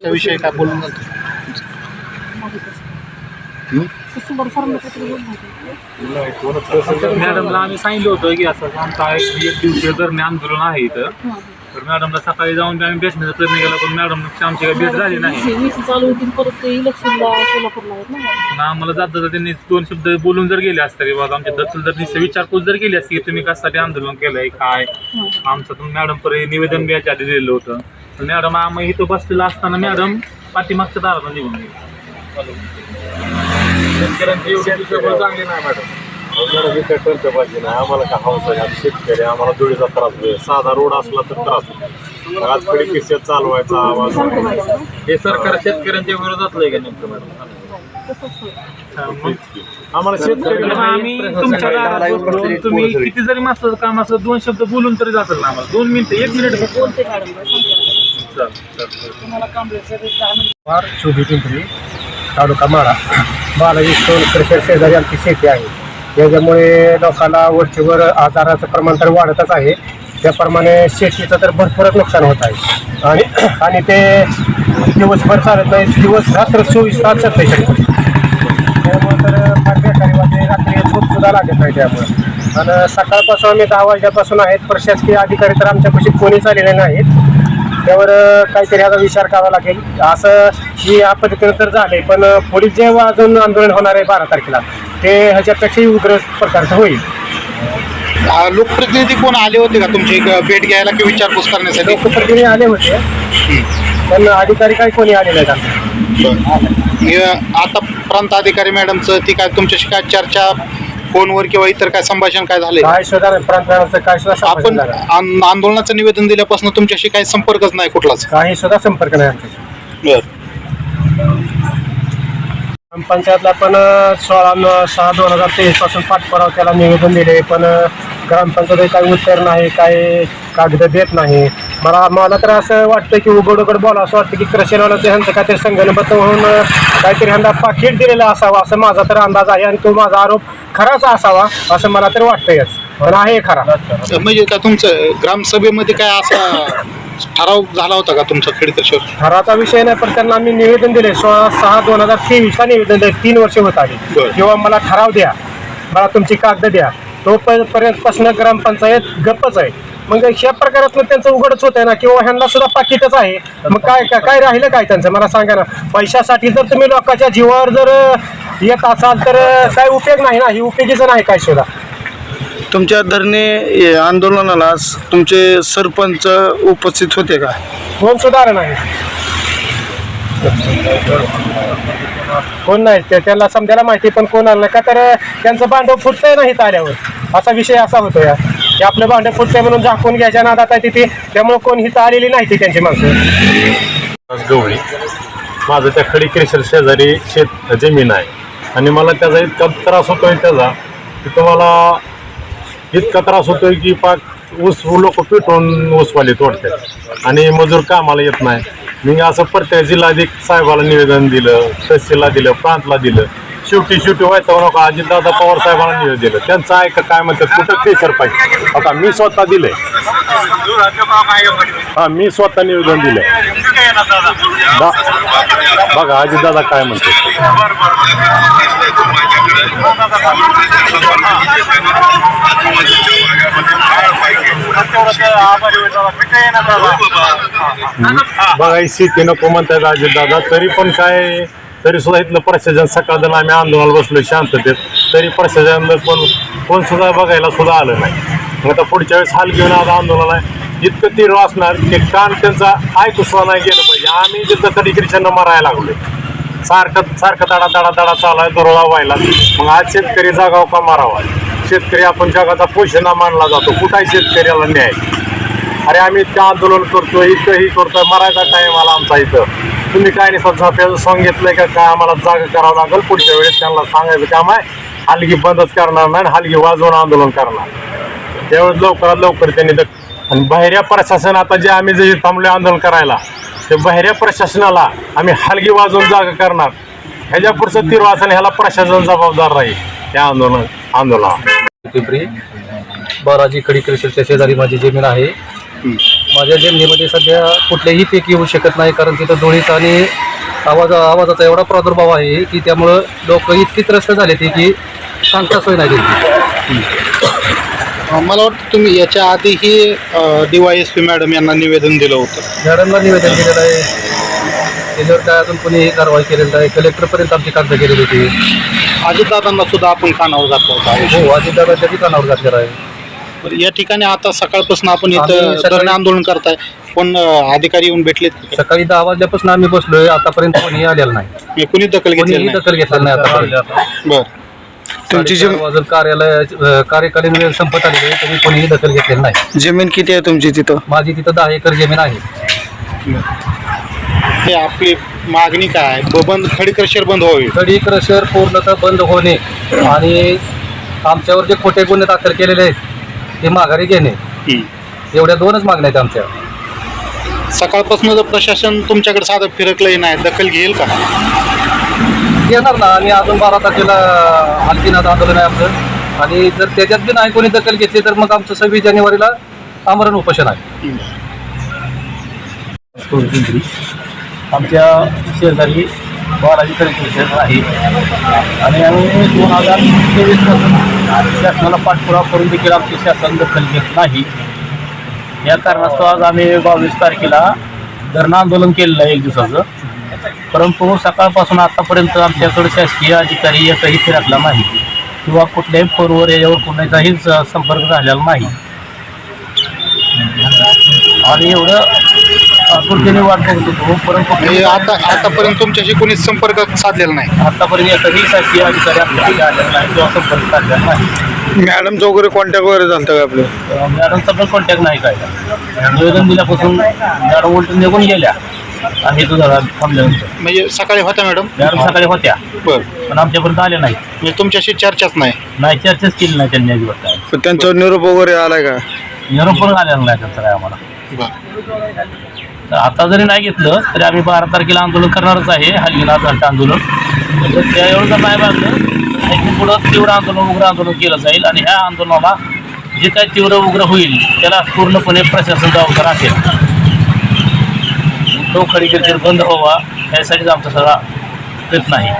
त्याविषयी काय बोलून मॅडमला आम्ही सांगितलं होतं की असं आमचा एक एक दिवसीय धरणे आंदोलन आहे इथं. तर मॅडमला सकाळी जाऊन आम्ही भेटण्याचा प्रयत्न केला पण मॅडम आमची काही भेट झाली नाही. वीस चालू होतील परत ते इलेक्शनला सोलापूरला आहेत ना पण आम्हाला जाता जाता त्यांनी दोन शब्द बोलून जर गेले असते की बाबा आमच्या दत्तल जर निश्चय विचारपूस जर केली असती की तुम्ही कशासाठी आंदोलन केलंय काय? आमचं तर मॅडम पर्यंत निवेदन बी याच्या आधी दिलेलं होतं. तर मॅडम आम्ही इथं बसलेलं असताना मॅडम पाठीमागच्या दाराला निघून गेली. शेतकऱ्यांची चांगली नाही मॅडम. मॅडम हे काय ठरलं पाहिजे नाही? आम्हाला काय हवं आहे आम्ही शेतकरी आम्हाला धुळीचा त्रास होईल साधा रोड असला तर त्रास होतो आज खडी किस्यात चालवायचा आवाज हे सरकार शेतकऱ्यांच्या विरोधातलं आहे का नेमकं मॅडम. आम्हाला शेतकरी आम्ही तुमच्या दारात तुम्ही किती जरी मास्टरचं काम असलं दोन शब्द बोलून तरी जातात ना आम्हाला. दोन मिनिटं एक मिनिट. बोलते. तुम्हाला तालुका माडा बालाजी सोनकर शेजारी आमची शेती आहे. याच्यामुळे लोकांना वरचेवर आजाराचं प्रमाण तर वाढतच आहे. त्याप्रमाणे शेतीचं तर भरपूरच नुकसान होत आहे. आणि आणि ते दिवसभर चालत नाही. दिवस रात्र चोवीस तास चालत आहे शेती. त्यामुळे तर फार बेकारी वाटते रात्री झोपसुद्धा लागत नाही त्यामुळे. आणि सकाळपासून आम्ही दहा वाजल्यापासून आहेत प्रशासकीय अधिकारी तर आमच्यापाशी कोणीच आलेले नाहीत. त्यावर काहीतरी आता विचार करावा लागेल. असं ही या पद्धतीनं तर झाले पण अ, पुढे जे अजून आंदोलन होणार आहे बारा तारखेला ते ह्याच्यापेक्षाही उग्र प्रकारचं होईल. लोकप्रतिनिधी कोण आले होते का तुमची भेट घ्यायला की विचारपूस करण्यासाठी? लोकप्रतिनिधी आले होते पण अधिकारी काही कोणी आले नाहीत आमचे. हे आता प्रांत अधिकारी मॅडमचं ती काय तुमच्याशी काय चर्चा फोनवर किंवा इतर काय संभाषण काय झालंय? काय सुद्धा नाही, प्रांताचं काय सुद्धा संपर्क आपण झाला आंदोलनाचं निवेदन दिल्यापासून तुमच्याशी काही संपर्कच नाही कुठलाच. काही सुद्धा संपर्क नाही आमच्याशी. ग्रामपंचायतला पण अ, सोळा न- सहा दोन हजार तेवीसपासून पाठपुरावा त्याला निवेदन दिले पण अ, ग्रामपंचायत काही उत्तर नाही काही कागद देत नाही. मला मला तर असं वाटतं की उघड उघड बोला असं वाटतं की कृषीवाल्याचं ह्यांचं काहीतरी संगणबद्ध होऊन काहीतरी ह्यांना पाकिट दिलेलं असावं असं माझा तर अंदाज आहे आणि तो माझा आरोप खराच असावा असं मला तर वाटतंयच पण आहे खरा. म्हणजे का तुमचं ग्रामसभेमध्ये काय असा ठराव झाला होता का तुमचा खेडकर ठराचा विषय नाही पण त्यांना आम्ही निवेदन दिले सोळा सहा दोन हजार तेवीसला निवेदन दिले तीन वर्ष होत आली. किंवा मला ठराव द्या. मला तुमची कागद द्या. तो पर्यंत पासून ग्रामपंचायत गप्पच आहे. मग ह्या प्रकारातनं त्यांचं उघडच होत आहे ना किंवा ह्यांना सुद्धा पाकिटच आहे. मग काय काय काय राहिलं काय त्यांचं? मला सांगा ना. पैशासाठी जर तुम्ही लोकांच्या जीवावर जर येत असाल तर काय उपयोग नाही ना? ही उपयोगीचं नाही काय सुद्धा. तुमच्या धरणे आंदोलनाला स- तुमचे सरपंच उपस्थित होते का? कोण आलं नाही कोण नाही? ते त्यांना समजायला माहिती पण कोण आलं नाही. का तर त्यांचं भांडव फुटतंय नाही आल्यावर असा विषय असा होतो या की आपलं भांडं फुटतंय म्हणून झाकून घ्यायच्या नादात आहे तिथे. त्यामुळे कोण हिथं आलेली नाही ती त्यांची माणसं. गवळी. माझं त्या खडी केशर शेजारी शेत जमीन आहे. आणि मला त्याचा इतका त्रास होतोय त्याचा की तुम्हाला इतका त्रास होतोय की पाक ऊस लोक पेटवून ऊसवाले तोडतात. आणि मजूर कामाला येत नाही. मी असं प्रत्येक जिल्हाधिक साहेबाला निवेदन दिलं तहसीलला दिलं प्रांतला दिलं. शेवटी शेवटी व्हायचं नको अजितदादा पवार साहेबांना निवेदन दिलं. त्यांचं ऐका काय म्हणतात कुठं केशर पाहिजे आता मी स्वतः दिलंय. हा मी स्वतः निवेदन दिलंय. दा- बघा अजितदादा काय म्हणते बघा शेती नको म्हणतात अजितदादा तरी पण काय तरी सुद्धा इथलं प्रशासन सकाळ आम्ही आंदोलनाला बसलो शांततेत तरी प्रशासन पण कोण सुद्धा बघायला सुद्धा आलं नाही. मग आता पुढच्या वेळेस हाल घेऊन आज आंदोलन आहे. इतकं तीव्र असणार की कान त्यांचा ऐकू सुद्धा नाही गेलं पाहिजे. आम्ही जिथं कधी क्रिश्चन मारायला लागलोय. सारखं सारखं दडा दडा दडा चालाय दरोळा व्हायला. मग आज शेतकरी जागाव का मारावा? शेतकरी आपण जगाचा पोषणा मानला जातो. कुठाही शेतकऱ्याला न्याय. अरे आम्ही इतकं आंदोलन करतो इतकं ही करतोय. मरायचा टाईम आला आमचा इथं. तुम्ही काय नाही स्वतः झोप्याचं सॉंग घेतलंय का काय आम्हाला जागा करावं लागेल. पुढच्या वेळेस त्यांना सांगायचं काम आहे. हलगी बंदच करणार नाही हलगी वाजवून आंदोलन करणार. त्यावेळेस लवकरात लवकर त्यांनी आणि बाहेरच्या प्रशासन आता जे आम्ही जे थांबले आंदोलन करायला ते बाहेरच्या प्रशासनाला आम्ही हलगी वाजवून जागा करणार. ह्याच्या पुढचं तीर वाचन ह्याला प्रशासन जबाबदार राहील. त्या आंदोलन आंदोलनात. पिंपरी बाराजी खडी कृषीच्या शेजारी माझी जमीन आहे. माझ्या जमिनीमध्ये सध्या कुठलेही पीक येऊ शकत नाही कारण तिथं धुळीचा आणि आवाज आवाजाचा एवढा प्रादुर्भाव आहे की त्यामुळं लोक इतकी त्रस्त झाले ते की सांगता सोय नाही त्यांची. मला वाटतं तुम्ही याच्या आधीही D Y S P madam यांना निवेदन दिलं होतं. मॅडमला निवेदन दिलेलं आहे. त्याच्यावर काय अजून कोणीही कारवाई केलेली नाही. कलेक्टरपर्यंत आमची कागद गेलेली होती. अजितदादांना सुद्धा आपण कानावर घातला होता. हो अजितदादाच्या बी कानावर घातलेला आहे. या ठिकाणी आता सकाळपासून आपण आम्ही इथं सकाळी- धरणे आंदोलन करताय. पण अं, अधिकारी येऊन भेटलेत. का? सकाळी दहा वाजल्यापासून आम्ही बसलोय. आतापर्यंत कोणीही आलेलं नाही. मी कुणी दखल घेतलेली कोणीही नाही. दखल घेतलेलं नाही आतापर्यंत. बरं. तुमची जम वाजून कार्यालय अ, कार्यकालीन वेळ संपत आलेली आहे. तरी कोणीही दखल घेतलेली नाही. जमीन किती आहे तुमची तिथं? माझी तिथं दहा एकर जमीन आहे. हे आपली मागणी काय आहे? ब- बंद खडी क्रशर बंद व्हावी. कडी क्रशर पूर्णतः बंद होणे आणि आमच्यावर जे खोटे गुन्हे दाखल केलेले आहेत ते माघारी घेणे. हं. एवढ्या दोनच मागण्या आहेत आमच्या. सकाळपासून जर प्रशासन तुमच्याकडे साधं फिरकलंही नाही दखल घेईल का? येणार ना. आणि अजून बारा तारखेला आणखीनाथ आंदोलन आहे आमचं. आणि जर त्याच्यात बी नाही कोणी दखल घेतली तर मग आमचं सव्वीस जानेवारीला आमरण उपोषण आहे. आमच्या शेजारी बालाजी कलेक्टर आहे. आणि आम्ही दोन हजार तेवीस शासनाला पाठपुरावा करून देखील आमची शासन दखल घेत नाही. या कारणास्तव आज आम्ही बावीस तारखेला धरणं आंदोलन केलेलं आहे एक दिवसाचं. परंतु सकाळपासून आतापर्यंत आमच्याकडे शासकीय अधिकारी एकही फिरकला नाही. किंवा कुठल्याही फोनवर याच्यावर कुणाचाही स- संपर्क झालेला नाही. आणि एवढं आतुरतेने वाट बघत होतो परंतु म्हणजे आता आतापर्यंत तुमच्याशी कोणी संपर्क साधलेला नाही. आतापर्यंत एकही शासकीय अधिकारी आपल्याकडे आलेला नाही किंवा संपर्क साधलेला नाही. मॅडमचं वगैरे कॉन्टॅक्ट वगैरे झालं का आपलं? अं, मॅडमचा पण कॉन्टॅक्ट नाही काय. निवेदन दिल्यापासून मॅडम उलट निघून गेल्या. आणि तो जरा थांबल्यानंतर. म्हणजे सकाळी होत्या मॅडम? मॅडम सकाळी होत्या. बरं. पण आमच्यापर्यंत आल्या नाही म्हणजे तुमच्याशी चर्चाच नाही? नाही चर्चाच केली नाही त्यांनी अजिबात काय. पण त्यांच्यावर निरोप वगैरे आलाय का? निरोप पण आलेला नाही त्यांचा काय आम्हाला. बरं. तर आता जरी नाही घेतलं तरी आम्ही बारा तारखेला आंदोलन करणारच आहे हलगीनाथ घंटा आंदोलन. तर त्या एवढं जर नाही पुढं तीव्र आंदोलन उग्र आंदोलन केलं जाईल आणि ह्या आंदोलनाला जे काही तीव्र उग्र होईल त्याला पूर्णपणे प्रशासन जबाबदार असेल. तो खडीकर बंद व्हावा यासाठीच आमचा सगळा प्रयत्न आहे.